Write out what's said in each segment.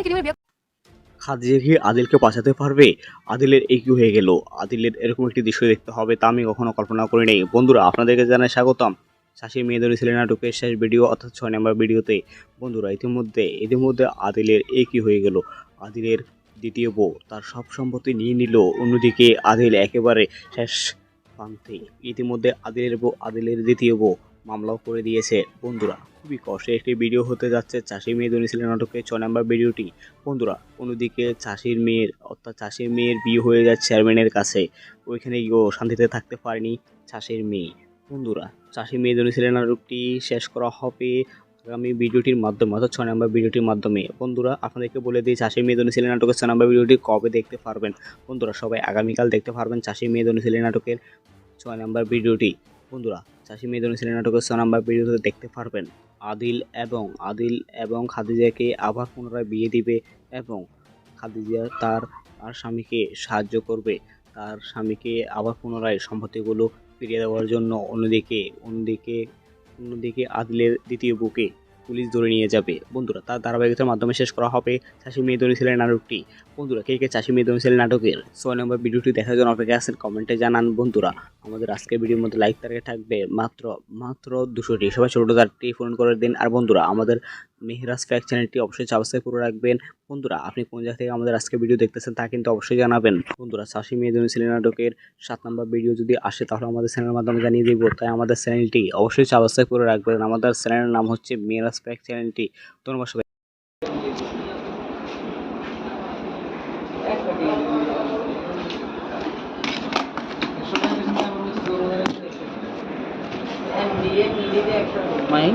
আপনি কি রিমির বিয়ে খাদিজা আদিলকে বাঁচাতে পারবে? আদিলের এই কি হয়ে গেল? আদিলের এরকম একটি দৃশ্য দেখতে হবে তা আমি কখনো কল্পনা করি নাই। বন্ধুরা, আপনাদেরকে জানাই স্বাগতম। শাশি মেয়েদের ছেলে নাটকের শেষ ভিডিও অর্থাৎ ছয় নম্বর ভিডিওতে। বন্ধুরা, ইতিমধ্যে ইতিমধ্যে আদিলের এই কি হয়ে গেল? আদিলের দ্বিতীয় বউ তার সব সম্পত্তি নিয়ে নিল। অন্যদিকে আদিল একেবারে শেষ প্রান্তে। ইতিমধ্যে আদিলের বউ, আদিলের দ্বিতীয় বউ মামলাও করে দিয়েছে বন্ধুরা। খুবই কষ্টে একটি ভিডিও হতে যাচ্ছে, চাষি মেয়ে ধনী ছেলে নাটকের ছয় নম্বর ভিডিওটি বন্ধুরা, অন্যদিকে চাষির মেয়ের, অর্থাৎ চাষির মেয়ের বিয়ে হয়ে যায় চেয়ারম্যানের কাছে। ওইখানে গিয়েও শান্তিতে থাকতে পারেনি চাষির মেয়ে। বন্ধুরা, চাষি মেয়ে ধনী ছেলে নাটকটি শেষ করা হবে আগামী ভিডিওটির মাধ্যমে, অর্থাৎ ছয় নম্বর ভিডিওটির মাধ্যমে। বন্ধুরা, আপনাদেরকে বলে দিই, চাষি মেয়ে ধনী ছেলে নাটকের ছয় নম্বর ভিডিওটি কবে দেখতে পারবেন? বন্ধুরা, সবাই আগামীকাল দেখতে পারবেন চাষি মেয়ে ধনী ছেলে নাটকের ছয় নম্বর ভিডিওটি বন্ধুরা চাষি মেয়ে সিনে নাটকের ছ নাম্বার ভিডিওতে দেখতে পারবেন। আদিল এবং আদিল এবং খাদিজাকে আবার পুনরায় বিয়ে দিবে এবং খাদিজা তার আর স্বামীকে সাহায্য করবে। তার স্বামীকে আবার পুনরায় সম্পত্তিগুলো ফিরিয়ে দেওয়ার জন্য অন্যদিকে অন্যদিকে অন্যদিকে আদিলের দ্বিতীয় বুকে পুলিশ ধরে নিয়ে যাবে। বন্ধুরা, তার ধারাবাহিকতার মাধ্যমে শেষ করা হবে চাষি মেয়ে ধনী ছেলের নাটকটি। বন্ধুরা, কে কে চাষি মেয়ে ছেলের নাটকের ছয় নম্বর ভিডিওটি দেখার জন্য অপেক্ষা আছেন কমেন্টে জানান। বন্ধুরা, আমাদের আজকের ভিডিওর মধ্যে লাইক তারিখে থাকবে মাত্র মাত্র দুশোটি। সবাই ছোটো চারটি ফোন করে দিন। আর বন্ধুরা, আমাদের মেহরাজ ফ্যাক চ্যানেলটি অবশ্যই সাবস্ক্রাইব করে রাখবেন। বন্ধুরা আপনি কোন জায়গা থেকে আমাদের আজকে ভিডিও দেখতেছেন তা কিন্তু অবশ্যই জানাবেন। বন্ধুরা চাষি মেয়েজন ছেলে নাটকের সাত নম্বর ভিডিও যদি আসে তাহলে আমাদের চ্যানেলের মাধ্যমে জানিয়ে দিব। তাই আমাদের চ্যানেলটি অবশ্যই সাবস্ক্রাইব করে রাখবেন। আমাদের চ্যানেলের নাম হচ্ছে মেহরাজ ফ্যাক চ্যানেলটি ধন্যবাদ সবাই। মাইন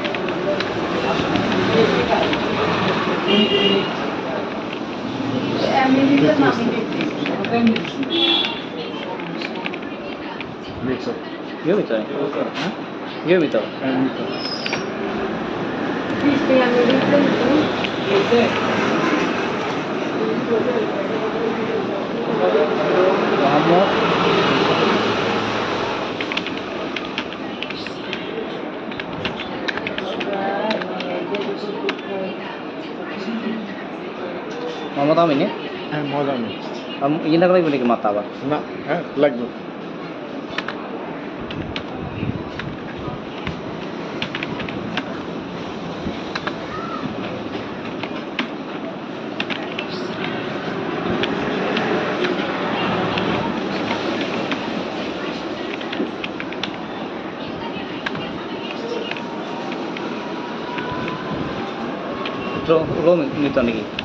Yo vi también. Yo vi también. ¿Viste? ¿Ya me viste? ¿Viste? Mohammad আমিন হ্যাঁ মজা নেই ইয়ে না লাগবে নাকি মাথা আবার না হ্যাঁ লাগবে রোম নিত নাকি